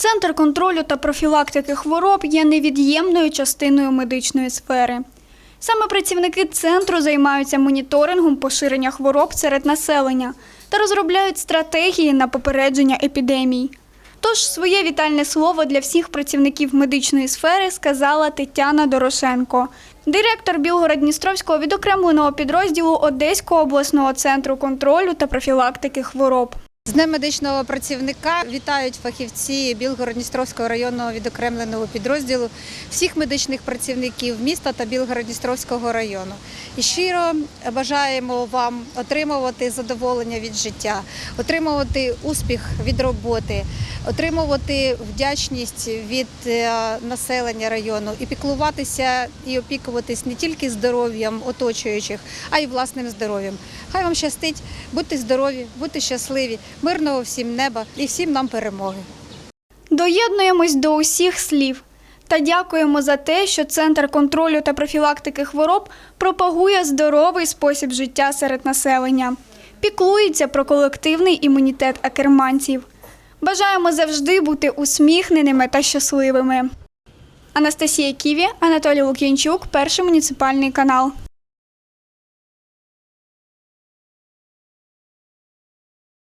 Центр контролю та профілактики хвороб є невід'ємною частиною медичної сфери. Саме працівники центру займаються моніторингом поширення хвороб серед населення та розробляють стратегії на попередження епідемій. Тож своє вітальне слово для всіх працівників медичної сфери сказала Тетяна Дорошенко, директор Білгород-Дністровського відокремленого підрозділу Одеського обласного центру контролю та профілактики хвороб. З Днем медичного працівника вітають фахівці Білгород-Дністровського районного відокремленого підрозділу всіх медичних працівників міста та Білгород-Дністровського району. І щиро бажаємо вам отримувати задоволення від життя, отримувати успіх від роботи, отримувати вдячність від е, населення району і піклуватися і опікуватись не тільки здоров'ям оточуючих, а й власним здоров'ям. Хай вам щастить, будьте здорові, будьте щасливі, мирного всім неба і всім нам перемоги. Доєднуємось до усіх слів та дякуємо за те, що Центр контролю та профілактики хвороб пропагує здоровий спосіб життя серед населення, піклується про колективний імунітет акерманців. Бажаємо завжди бути усміхненими та щасливими. Анастасія Ківі, Анатолій Лук'янчук, перший муніципальний канал.